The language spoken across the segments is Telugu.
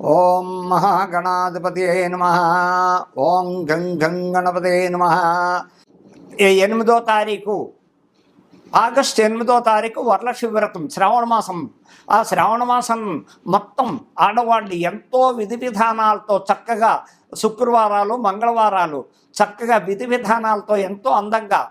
ఓం మహాగణాధిపతి నమ. ఓం గం గం గణపతే నమ. ఎనిమిదో తారీఖు ఆగస్టు ఎనిమిదో తారీఖు వరలక్ష్మి వ్రతం శ్రావణ మాసం. ఆ శ్రావణ మాసం మొత్తం ఆడవాళ్ళు ఎంతో విధి విధానాలతో చక్కగా శుక్రవారాలు మంగళవారాలు చక్కగా విధి విధానాలతో ఎంతో అందంగా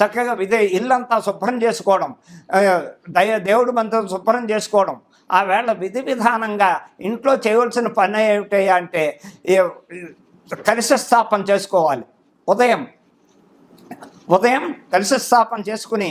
చక్కగా ఇదే ఇల్లంతా శుభ్రం చేసుకోవడం దయ దేవుడి మంత్రం శుభ్రం చేసుకోవడం. ఆ వేళ విధి విధానంగా ఇంట్లో చేయవలసిన పని ఏమిటి అంటే ఏ- స్థాపన చేసుకోవాలి. ఉదయం ఉదయం కలశ స్థాపన చేసుకుని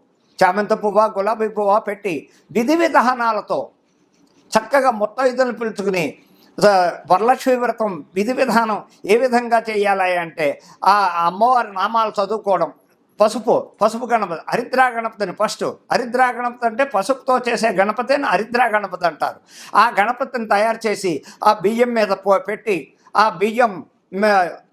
చామంతి పువ్వ గులాబీ పువ్వ పెట్టి విధి విధానాలతో చక్కగా ముత్తైదులను పిలుచుకుని వరలక్ష్మి వ్రతం విధి విధానం ఏ విధంగా చేయాలి అంటే ఆ అమ్మవారి నామాలు చదువుకోవడం. పసుపు పసుపు గణపతి హరిద్రా గణపతిని ఫస్ట్. హరిద్రా గణపతి అంటే పసుపుతో చేసే గణపతిని హరిద్రా గణపతి అంటారు. ఆ గణపతిని తయారు చేసి ఆ బియ్యం మీద పో- పెట్టి ఆ బియ్యం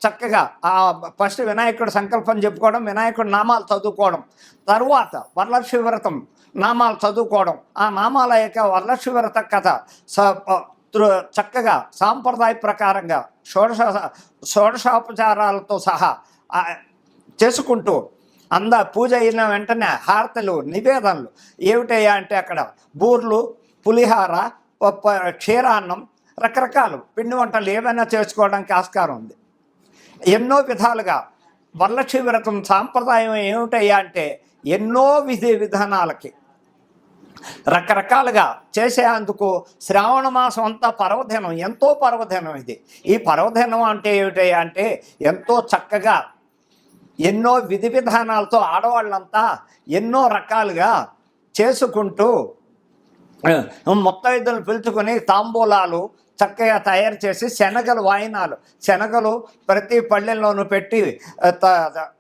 చక్కగా ఆ ఫస్ట్ వినాయకుడు సంకల్పం చెప్పుకోవడం వినాయకుడు నామాలు చదువుకోవడం. తరువాత వరలక్ష్మి వ్రతం నామాలు చదువుకోవడం. ఆ నామాల యొక్క వరలక్ష్మి వ్రత కథ చక్కగా సాంప్రదాయ ప్రకారంగా షోడశ షోడశోపచారాలతో సహా చేసుకుంటూ అంద పూజ అయిన వెంటనే హారతలు నివేదనలు ఏమిటయ్యా అంటే అక్కడ బూర్లు పులిహార క్షీరాన్నం రకరకాలు పిండి వంటలు ఏమైనా చేసుకోవడానికి ఆస్కారం ఉంది. ఎన్నో విధాలుగా వరలక్ష్మి వ్రతం సాంప్రదాయం ఏమిటయ్యా అంటే ఎన్నో విధి విధానాలకి రకరకాలుగా చేసేందుకు శ్రావణ మాసం అంతా పర్వదినం ఎంతో పర్వదినం ఇది. ఈ పర్వదినం అంటే ఏమిటయ్యా అంటే ఎంతో చక్కగా ఎన్నో విధి విధానాలతో ఆడవాళ్ళంతా ఎన్నో రకాలుగా చేసుకుంటూ ముత్తైదులు పిలుచుకొని తాంబూలాలు చక్కగా తయారు చేసి శనగలు వాయినాలు శనగలు ప్రతి పల్లెల్లోనూ పెట్టి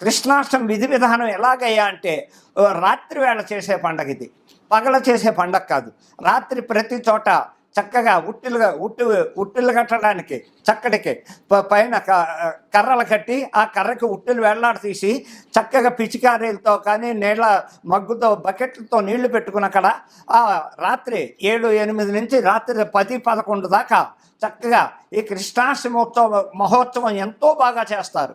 కృష్ణాష్టమి విధి విధానం ఎలాగయ్యా అంటే రాత్రి వేళ చేసే పండగ ఇది. పగల చేసే పండగ కాదు. రాత్రి ప్రతి చోట చక్కగా ఉట్టిలుగా ఉట్టి ఉట్టిలు కట్టడానికి చక్కటికి ప- పైన క- కర్రలు కట్టి ఆ కర్రకి ఉట్టిలు వేలాడ తీసి చక్కగా పిచికారీలతో కానీ నీళ్ళ మగ్గుతో బకెట్లతో నీళ్ళు పెట్టుకుని అక్కడ ఆ రాత్రి ఏడు ఎనిమిది నుంచి రాత్రి పది పదకొండు దాకా చక్కగా ఈ కృష్ణాష్టమోత్సవ మహోత్సవం ఎంతో బాగా చేస్తారు.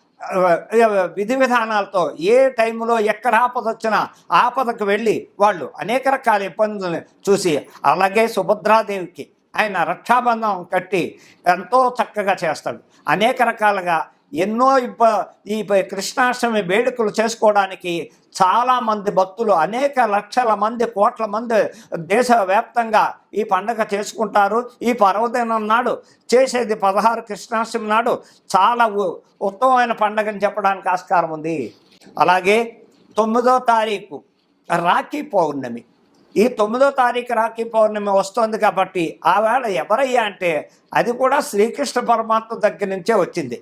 విధి విధానాలతో ఏ టైంలో ఎక్కడ ఆపద వచ్చినా ఆపదకు వెళ్ళి వాళ్ళు అనేక రకాల ఇబ్బందులను చూసి అలాగే సుభద్రాదేవికి ఆయన రక్షాబంధం కట్టి ఎంతో చక్కగా చేస్తాడు. అనేక రకాలుగా ఎన్నో ఇబ్బ ఈ కృష్ణాష్టమి వేడుకలు చేసుకోవడానికి చాలామంది భక్తులు అనేక లక్షల మంది కోట్ల మంది దేశవ్యాప్తంగా ఈ పండగ చేసుకుంటారు. ఈ పర్వదినం నాడు చేసేది పదహారు కృష్ణాష్టమి నాడు చాలా ఉ- ఉత్తమమైన పండగని చెప్పడానికి ఆస్కారం ఉంది. అలాగే తొమ్మిదో తారీఖు రాఖీ పౌర్ణమి. ఈ తొమ్మిదో తారీఖు రాఖీ పౌర్ణమి వస్తుంది కాబట్టి ఆవేళ ఎవరయ్యా అంటే అది కూడా శ్రీకృష్ణ పరమాత్మ దగ్గర నుంచే వచ్చింది.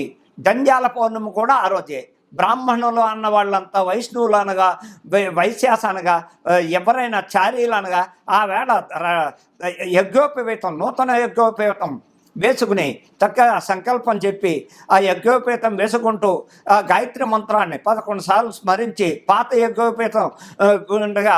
జంజాల పౌర్ణమి కూడా ఆ రోజే. బ్రాహ్మణులు అన్న వాళ్ళంతా వైష్ణవులు అనగా వైశ్యాస అనగా ఎవరైనా చారీలు అనగా ఆ వేళ యజ్ఞోపవేతం నూతన యజ్ఞోపవేతం వేసుకుని చక్కగా సంకల్పం చెప్పి ఆ యజ్ఞోపేతం వేసుకుంటూ ఆ గాయత్రి మంత్రాన్ని పదకొండు సార్లు స్మరించి పాత యజ్ఞోపేతం ఉండగా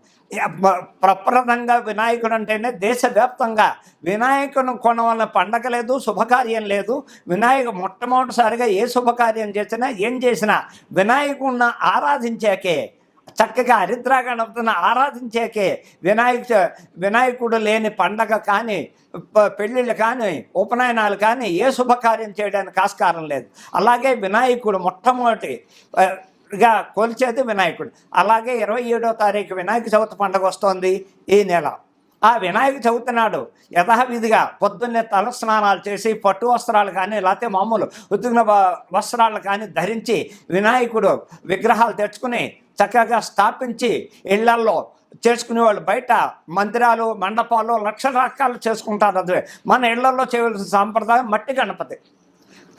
ప్రప్రదంగా వినాయకుడు అంటేనే దేశవ్యాప్తంగా వినాయకుని కొనవలన పండగ లేదు శుభకార్యం లేదు. వినాయక మొట్టమొదటిసారిగా ఏ శుభకార్యం చేసినా ఏం చేసినా వినాయకుడిని ఆరాధించాకే చక్కగా హరిద్రా గణపతిని ఆరాధించాకే వినాయక వినాయకుడు లేని పండగ కానీ పెళ్ళిళ్ళు కానీ ఉపనయనాలు కానీ ఏ శుభకార్యం చేయడానికి ఆస్కారం లేదు. అలాగే వినాయకుడు మొట్టమొదటి గా కొలిచేది వినాయకుడు. అలాగే ఇరవై ఏడో తారీఖు వినాయక చవితి పండుగ వస్తోంది ఈ నెల. ఆ వినాయక చవితి నాడు యథావిధిగా పొద్దున్నే తల స్నానాలు చేసి పట్టు వస్త్రాలు కానీ లేకపోతే మామూలు ఉతికిన వస్త్రాలు కానీ ధరించి వినాయకుడు విగ్రహాలు తెచ్చుకుని చక్కగా స్థాపించి ఇళ్ళల్లో చేసుకునే వాళ్ళు బయట మందిరాలు మండపాలు లక్షల రకాలు చేసుకుంటారు. అది మన ఇళ్ళలో చేయవలసిన సాంప్రదాయం మట్టి గణపతి.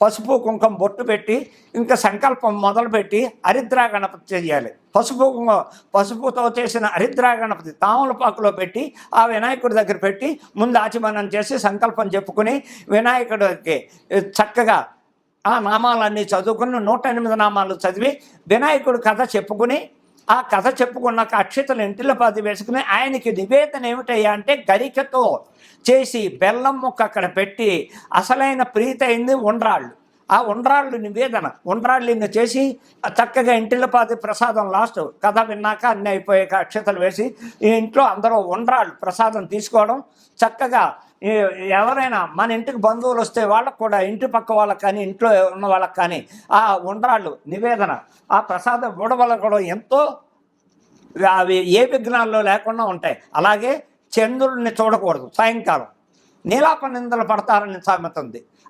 పసుపు కుంకుమ బొట్టు పెట్టి ఇంకా సంకల్పం మొదలుపెట్టి హరిద్రా గణపతి చేయాలి. పసుపు కుంకుమ పసుపుతో చేసిన హరిద్రా గణపతి తామలపాకులో పెట్టి ఆ వినాయకుడి దగ్గర పెట్టి ముందు ఆచమనం చేసి సంకల్పం చెప్పుకుని వినాయకుడికి చక్కగా ఆ నామాలన్నీ చదువుకుని నూట ఎనిమిది నామాలు చదివి వినాయకుడి కథ చెప్పుకుని ఆ కథ చెప్పుకున్నాక అక్షతలు ఇంటిలో వేసుకుని ఆయనకి నివేదన ఏమిటయ్యా అంటే గరికతో చేసి బెల్లం ముక్క అక్కడ పెట్టి అసలైన ప్రీతి అయింది ఉండ్రాళ్ళు. ఆ ఉండ్రాళ్ళు నివేదన ఉండ్రాళ్ళని చేసి చక్కగా ఇంటిలోపాది ప్రసాదం లాస్ట్ కథ విన్నాక అన్నీ అయిపోయాక అక్షతలు వేసి ఈ ఇంట్లో అందరూ ఉండ్రాళ్ళు ప్రసాదం తీసుకోవడం చక్కగా ఎవరైనా మన ఇంటికి బంధువులు వస్తే వాళ్ళకు కూడా ఇంటి పక్క వాళ్ళకి కానీ ఇంట్లో ఉన్న వాళ్ళకి కానీ ఆ ఉండ్రాళ్ళు నివేదన ఆ ప్రసాదం ఇవ్వడం కూడా ఎంతో అవి ఏ విఘ్నాల్లో లేకుండా ఉంటాయి. అలాగే చంద్రుడిని చూడకూడదు. సాయంకాలం. నీలాప నిందలు పడతారని సామెత ఉంది.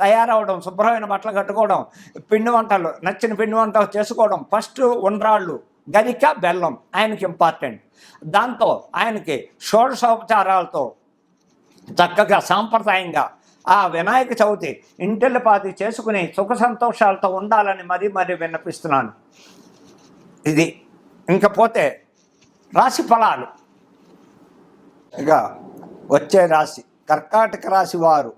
తయారవడం శుభ్రమైన బట్టలు కట్టుకోవడం పిండి వంటలు నచ్చిన పిండి వంటలు చేసుకోవడం. ఫస్ట్ ఉండ్రాళ్ళు గరిక బెల్లం ఆయనకి ఇంపార్టెంట్ దాంతో ఆయనకి షోడశోపచారాలతో చక్కగా సాంప్రదాయంగా ఆ వినాయక చవితి ఇంటిల్లిపాతి చేసుకుని సుఖ సంతోషాలతో ఉండాలని మరీ మరీ విన్నపిస్తున్నాను. ఇది ఇంకపోతే రాశి ఫలాలు. ఇక వచ్చే రాశి కర్కాటక రాశి వారు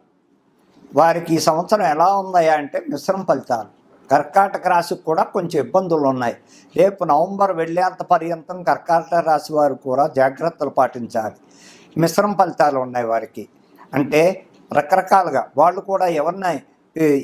వారికి ఈ సంవత్సరం ఎలా ఉన్నాయా అంటే మిశ్రమ ఫలితాలు. కర్కాటక రాశికి కూడా కొంచెం ఇబ్బందులు ఉన్నాయి. రేపు నవంబర్ వెళ్ళేంత పర్యంతం కర్కాటక రాశి వారు కూడా జాగ్రత్తలు పాటించాలి. మిశ్రమ ఫలితాలు ఉన్నాయి వారికి. అంటే రకరకాలుగా వాళ్ళు కూడా ఎవరిని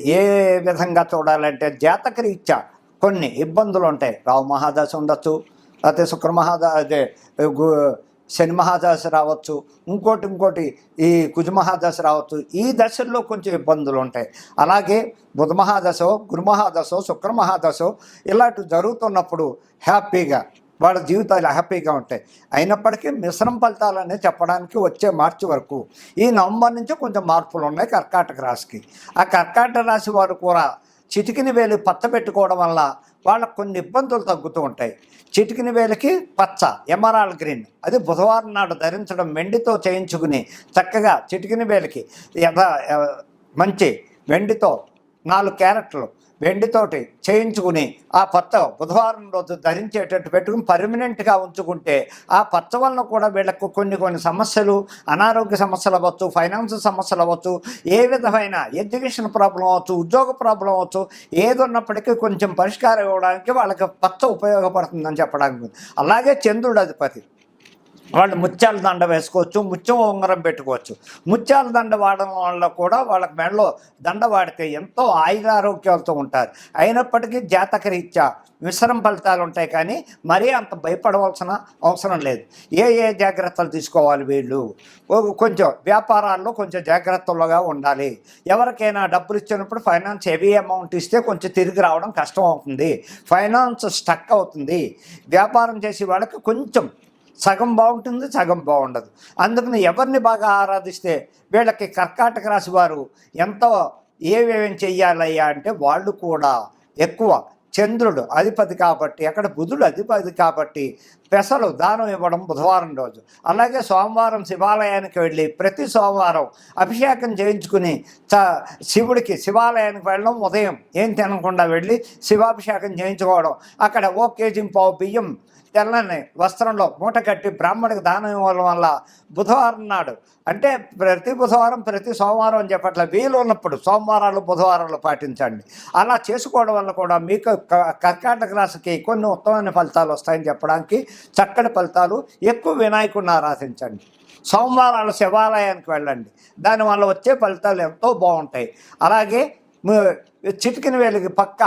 ఏ- విధంగా చూడాలంటే జాతకరీత్యా కొన్ని ఇబ్బందులు ఉంటాయి. రావు మహాదశ ఉండొచ్చు లేకపోతే శుక్ర మహాద అదే గు- శని మహాదశ రావచ్చు ఇంకోటి ఇంకోటి ఈ కుజ మహాదశ రావచ్చు ఈ దశల్లో కొంచెం ఇబ్బందులు ఉంటాయి. అలాగే బుధ మహాదశో గురు మహాదశో శుక్ర మహాదశో ఇలాంటివి జరుగుతున్నప్పుడు హ్యాపీగా వాళ్ళ జీవితాలు హ్యాపీగా ఉంటాయి. అయినప్పటికీ మిశ్రమ ఫలితాలనే చెప్పడానికి వచ్చే మార్చి వరకు ఈ నవంబర్ నుంచి కొంచెం మార్పులు ఉన్నాయి కర్కాటక రాశికి. ఆ కర్కాటక రాశి వారు కూడా చిటికిని వేలు పత్త పెట్టుకోవడం వల్ల వాళ్ళకు కొన్ని ఇబ్బందులు తగ్గుతూ ఉంటాయి. చిటికిన వేలకి పచ్చ ఎమరాల్ గ్రీన్. అది బుధవారం నాడు ధరించడం వెండితో చేయించుకుని చక్కగా చిటికిన వేలకి యథ మంచి వెండితో నాలుగు క్యారెట్లు వెండితోటి చేయించుకుని ఆ పచ్చ బుధవారం రోజు ధరించేటట్టు పెట్టుకుని పర్మనెంట్గా ఉంచుకుంటే ఆ పచ్చ వలన కూడా వీళ్ళకు కొన్ని కొన్ని సమస్యలు అనారోగ్య సమస్యలు అవ్వచ్చు ఫైనాన్స్ సమస్యలు అవ్వచ్చు ఏ విధమైన ఎడ్యుకేషన్ ప్రాబ్లం అవ్వచ్చు ఉద్యోగ ప్రాబ్లం అవ్వచ్చు ఏది ఉన్నప్పటికీ కొంచెం పరిష్కారం ఇవ్వడానికి వాళ్ళకి పచ్చ ఉపయోగపడుతుందని చెప్పడానికి అలాగే చంద్రుడు అధిపతి. వాళ్ళు ముత్యాల దండ వేసుకోవచ్చు ముత్యం ఉంగరం పెట్టుకోవచ్చు. ముత్యాల దండ వాడడం వల్ల కూడా వాళ్ళకి మెడలో దండ వాడితే ఎంతో ఆయురారోగ్యాలతో ఉంటారు. అయినప్పటికీ జాతకరీత్యా మిశ్రమ ఫలితాలు ఉంటాయి కానీ మరీ అంత భయపడవలసిన అవసరం లేదు. ఏ ఏ జాగ్రత్తలు తీసుకోవాలి వీళ్ళు? కొంచెం వ్యాపారాల్లో కొంచెం జాగ్రత్తలుగా ఉండాలి. ఎవరికైనా డబ్బులు ఇచ్చినప్పుడు ఫైనాన్స్ హెవీ అమౌంట్ ఇస్తే కొంచెం తిరిగి రావడం కష్టం అవుతుంది. ఫైనాన్స్ స్టక్ అవుతుంది. వ్యాపారం చేసే వాళ్ళకి కొంచెం సగం బాగుంటుంది సగం బాగుండదు. అందుకని ఎవరిని బాగా ఆరాధిస్తే వీళ్ళకి కర్కాటక రాశి వారు ఎంతో ఏమేమి చెయ్యాలయ్యా అంటే వాళ్ళు కూడా ఎక్కువ చంద్రుడు అధిపతి కాబట్టి అక్కడ బుధుడు అధిపతి కాబట్టి పెసలు దానం ఇవ్వడం బుధవారం రోజు. అలాగే సోమవారం శివాలయానికి వెళ్ళి ప్రతి సోమవారం అభిషేకం చేయించుకుని చ శివుడికి శివాలయానికి వెళ్ళడం ఉదయం. ఏం తినకుండా వెళ్ళి శివాభిషేకం చేయించుకోవడం. అక్కడ ఓ కేజీ పావు బియ్యం తెల్లని వస్త్రంలో మూట కట్టి బ్రాహ్మణికి దానం ఇవ్వడం వల్ల బుధవారం నాడు అంటే ప్రతి బుధవారం ప్రతి సోమవారం అని చెప్పట్ల వీలు ఉన్నప్పుడు సోమవారాలు బుధవారాలు పాటించండి. అలా చేసుకోవడం వల్ల కూడా మీకు కర్కాటక రాశికి కొన్ని ఉత్తమమైన ఫలితాలు వస్తాయని చెప్పడానికి చక్కటి ఫలితాలు ఎక్కువ వినాయకుడిని ఆరాధించండి. సోమవారాలు శివాలయానికి వెళ్ళండి. దానివల్ల వచ్చే ఫలితాలు ఎంతో బాగుంటాయి. అలాగే చిటికిన వేలికి పక్క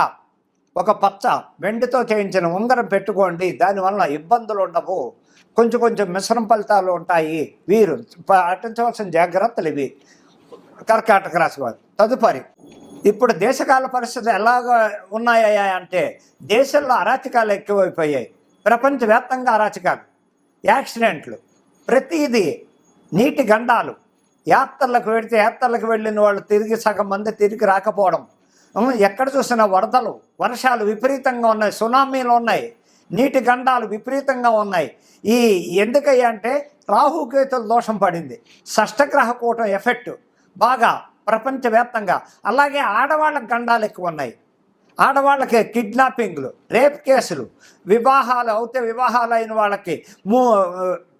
ఒక పచ్చ వెండితో చేయించిన ఉంగరం పెట్టుకోండి. దానివల్ల ఇబ్బందులు ఉండవు. కొంచెం కొంచెం మిశ్రమ ఫలితాలు ఉంటాయి. వీరు పాటించవలసిన జాగ్రత్తలు ఇవి. కర్కాటక రాశి వారు. తదుపరి ఇప్పుడు దేశకాల పరిస్థితులు ఎలాగ ఉన్నాయా అంటే దేశంలో అరాచకాలు ఎక్కువైపోయాయి. ప్రపంచవ్యాప్తంగా అరాచకాలు యాక్సిడెంట్లు ప్రతిదీ నీటి గండాలు. యాత్రలకు వెళితే యాత్రలకు వెళ్ళిన వాళ్ళు తిరిగి సగం మంది తిరిగి రాకపోవడం. ఎక్కడ చూసినా వరదలు వర్షాలు విపరీతంగా ఉన్నాయి సునామీలు ఉన్నాయి నీటి గండాలు విపరీతంగా ఉన్నాయి. ఈ ఎందుకయ్యా అంటే రాహుకేతుల దోషం పడింది. షష్టగ్రహ కూటం ఎఫెక్ట్ బాగా ప్రపంచవ్యాప్తంగా. అలాగే ఆడవాళ్ళకి గండాలు ఎక్కువ ఉన్నాయి. ఆడవాళ్ళకి కిడ్నాపింగ్లు రేప్ కేసులు వివాహాలు అవుతే వివాహాలు అయిన వాళ్ళకి మూ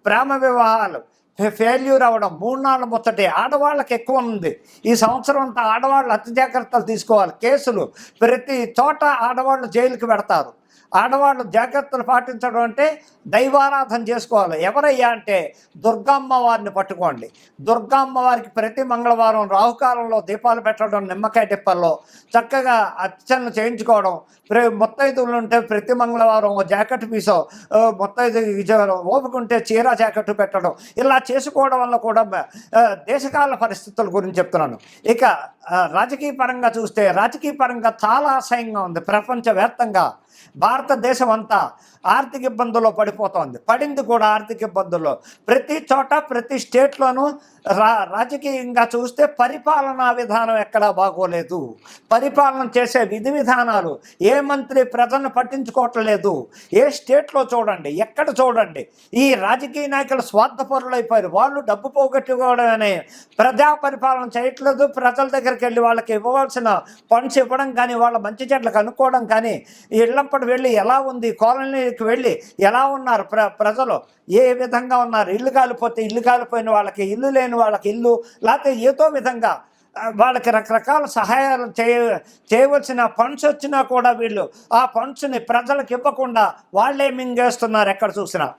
ప్రేమ వివాహాలు ఫెయిల్యూర్ అవ్వడం మూడు నాలుగు ముచ్చటి ఆడవాళ్ళకి ఎక్కువ ఉంది. ఈ సంవత్సరం అంతా ఆడవాళ్ళు అతి జాగ్రత్తలు తీసుకోవాలి. కేసులు ప్రతి చోట ఆడవాళ్ళు జైలుకి పెడతారు. ఆడవాళ్ళు జాగ్రత్తలు పాటించడం అంటే దైవారాధన చేసుకోవాలి. ఎవరయ్యా అంటే దుర్గమ్మ వారిని పట్టుకోండి. దుర్గమ్మ వారికి ప్రతి మంగళవారం రాహుకాలంలో దీపాలు పెట్టడం నిమ్మకాయ టిప్పల్లో చక్కగా అర్చనలు చేయించుకోవడం ప్ర మొత్తైదులు ఉంటే ప్రతి మంగళవారం ఓ జాకెట్ పీసో మొత్తైదు ఇచ్చేవారు. ఓపుకుంటే చీర జాకెట్ పెట్టడం ఇలా చేసుకోవడం వల్ల కూడా దేశకాల పరిస్థితుల గురించి చెప్తున్నాను. ఇక రాజకీయ పరంగా చూస్తే రాజకీయ పరంగా చాలా అసహ్యంగా ఉంది ప్రపంచవ్యాప్తంగా. భారతదేశం అంతా ఆర్థిక ఇబ్బందుల్లో పడిపోతోంది. పడింది కూడా ఆర్థిక ఇబ్బందుల్లో. ప్రతి చోట ప్రతి స్టేట్లోనూ రా రాజకీయంగా చూస్తే పరిపాలనా విధానం ఎక్కడా బాగోలేదు. పరిపాలన చేసే విధి విధానాలు ఏ మంత్రి ప్రజలను పట్టించుకోవట్లేదు ఏ స్టేట్లో చూడండి ఎక్కడ చూడండి ఈ రాజకీయ నాయకులు స్వార్థపరులైపోయారు. వాళ్ళు డబ్బు పోగొట్టుకోవడమే ప్రజా పరిపాలన చేయట్లేదు. ప్రజల దగ్గరికి వెళ్ళి వాళ్ళకి ఇవ్వవలసిన ఫండ్స్ ఇవ్వడం కానీ వాళ్ళ మంచి చెట్లు కనుక్కోవడం కానీ ఇళ్ళంపటి వెళ్ళి ఎలా ఉంది కాలనీకి వెళ్ళి ఎలా ఉన్నారు ప్ర ప్రజలు? ఏ విధంగా ఉన్నారు? ఇల్లు కాలిపోతే ఇల్లు కాలిపోయిన వాళ్ళకి ఇల్లు లేని వాళ్ళకి ఇల్లు లేకపోతే ఏదో విధంగా వాళ్ళకి రకరకాల సహాయాలు చేయ చేయవలసిన ఫండ్స్ వచ్చినా కూడా వీళ్ళు ఆ ఫండ్స్ని ప్రజలకు ఇవ్వకుండా వాళ్ళే మింగేస్తున్నారు ఎక్కడ చూసినా.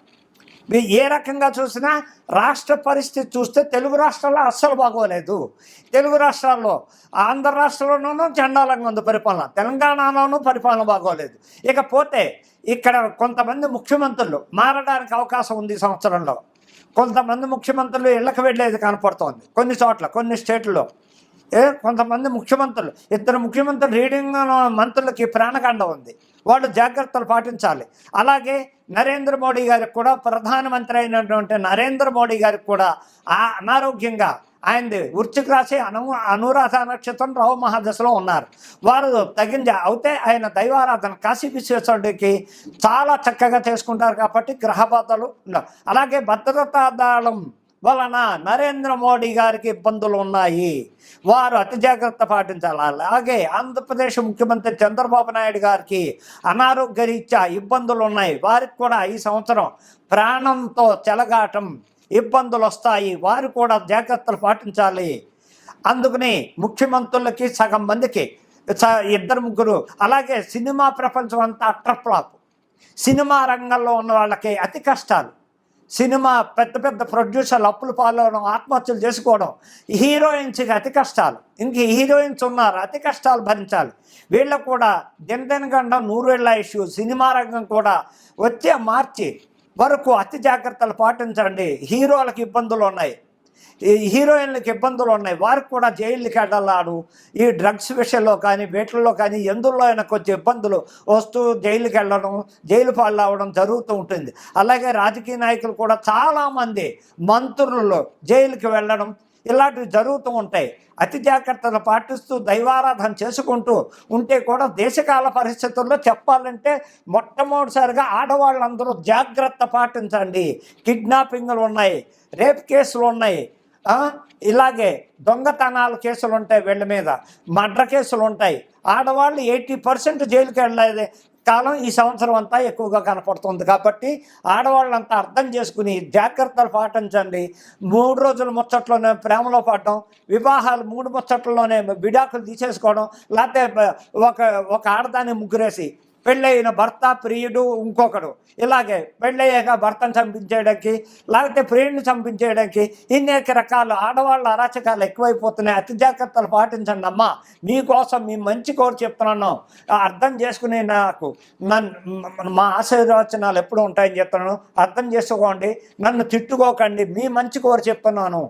వీ- ఏ రకంగా చూసినా రాష్ట్ర పరిస్థితి చూస్తే తెలుగు రాష్ట్రాల్లో అస్సలు బాగోలేదు. తెలుగు రాష్ట్రాల్లో ఆంధ్ర రాష్ట్రంలోనూ చండాలంగా ఉంది పరిపాలన తెలంగాణలోనూ పరిపాలన బాగోలేదు. ఇకపోతే ఇక్కడ కొంతమంది ముఖ్యమంత్రులు మారడానికి అవకాశం ఉంది ఈ సంవత్సరంలో. కొంతమంది ముఖ్యమంత్రులు ఇళ్ళకి వెళ్ళేది కనపడుతోంది. కొన్ని చోట్ల కొన్ని స్టేట్లలో. ఏ? కొంతమంది ముఖ్యమంత్రులు. ఇద్దరు ముఖ్యమంత్రులు రీడింగ్ మంత్రులకి ప్రాణకాండ ఉంది. వాళ్ళు జాగ్రత్తలు పాటించాలి. అలాగే నరేంద్ర మోడీ గారికి కూడా ప్రధానమంత్రి అయినటువంటి నరేంద్ర మోడీ గారికి కూడా ఆ అనారోగ్యంగా ఆయనది వృశ్చిక రాశి అను అనురాధ నక్షత్రం రావు మహాదశలో ఉన్నారు. వారు తగిన అయితే ఆయన దైవారాధన కాశీ విశ్వేశ్వరుడికి చాలా చక్కగా చేసుకుంటారు కాబట్టి గ్రహ బాధలు ఉండవు అలాగే భద్రతా దళం వలన నరేంద్ర మోడీ గారికి ఇబ్బందులు ఉన్నాయి. వారు అతి జాగ్రత్త పాటించాలి. అలాగే ఆంధ్రప్రదేశ్ ముఖ్యమంత్రి చంద్రబాబు నాయుడు గారికి అనారోగ్య రీత్యా ఇబ్బందులు ఉన్నాయి. వారికి కూడా ఈ సంవత్సరం ప్రాణంతో చెలగాటం ఇబ్బందులు వస్తాయి వారు కూడా జాగ్రత్తలు పాటించాలి. అందుకని ముఖ్యమంత్రులకి సగం మందికి స- ఇద్దరు ముగ్గురు అలాగే సినిమా ప్రపంచం అంతా అట్రఫ్లాప్. సినిమా రంగంలో ఉన్న వాళ్ళకి అతి కష్టాలు. సినిమా పెద్ద పెద్ద ప్రొడ్యూసర్లు అప్పులు పాలవడం ఆత్మహత్యలు చేసుకోవడం హీరోయిన్స్కి అతి కష్టాలు. ఇంక హీరోయిన్స్ ఉన్నారు అతి కష్టాలు భరించాలి. వీళ్ళకు కూడా దినదినగండ నూరేళ్ళ ఇష్యూ. సినిమా రంగం కూడా వచ్చే మార్చి వరకు అతి జాగ్రత్తలు పాటించండి. హీరోలకు ఇబ్బందులు ఉన్నాయి. ఈ హీరోయిన్లకు ఇబ్బందులు ఉన్నాయి. వారికి కూడా జైలుకి వెళ్ళాడు ఈ డ్రగ్స్ విషయంలో కానీ వీటిల్లో కానీ ఎందులో అయినా కొంచెం ఇబ్బందులు వస్తూ జైలుకి వెళ్ళడం జైలు పాలు అవ్వడం జరుగుతూ ఉంటుంది. అలాగే రాజకీయ నాయకులు కూడా చాలామంది మంత్రులు జైలుకి వెళ్ళడం ఇలాంటివి జరుగుతూ ఉంటాయి. అతి జాగ్రత్తలు పాటిస్తూ దైవారాధన చేసుకుంటూ ఉంటే కూడా దేశకాల పరిస్థితుల్లో చెప్పాలంటే మొట్టమొదటిసారిగా ఆడవాళ్ళందరూ జాగ్రత్త పాటించండి. కిడ్నాపింగ్లు ఉన్నాయి రేప్ కేసులు ఉన్నాయి. ఇలాగే దొంగతనాల కేసులు ఉంటాయి వీళ్ళ మీద. మర్డర్ కేసులు ఉంటాయి. ఆడవాళ్ళు ఎయిటీ పర్సెంట్ జైలుకి వెళ్ళేది కాలం ఈ సంవత్సరం అంతా ఎక్కువగా కనపడుతుంది కాబట్టి ఆడవాళ్ళంతా అర్థం చేసుకుని జాగ్రత్తలు పాటించండి. మూడు రోజుల ముచ్చట్లోనే ప్రేమలో పడడం వివాహాలు మూడు ముచ్చట్లలోనే విడాకులు తీసేసుకోవడం లేకపోతే ఒక ఒక ఆడదాన్ని ముగ్గురేసి పెళ్ళయిన భర్త ప్రియుడు ఇంకొకడు. ఇలాగే పెళ్ళయ్యాక భర్తను చంపించేయడానికి లేకపోతే ప్రియుడిని చంపించేయడానికి ఇన్నేక రకాల ఆడవాళ్ళ అరాచకాలు ఎక్కువైపోతున్నాయి. అతి జాగ్రత్తలు పాటించండి అమ్మా. మీకోసం మీ మంచి కోరు చెప్తున్నాను. అర్థం చేసుకునే నాకు నన్ను మా ఆశీర్వచనాలు ఎప్పుడు ఉంటాయని చెప్తున్నాను. అర్థం చేసుకోండి. నన్ను తిట్టుకోకండి. మీ మంచి కోరు చెప్తున్నాను.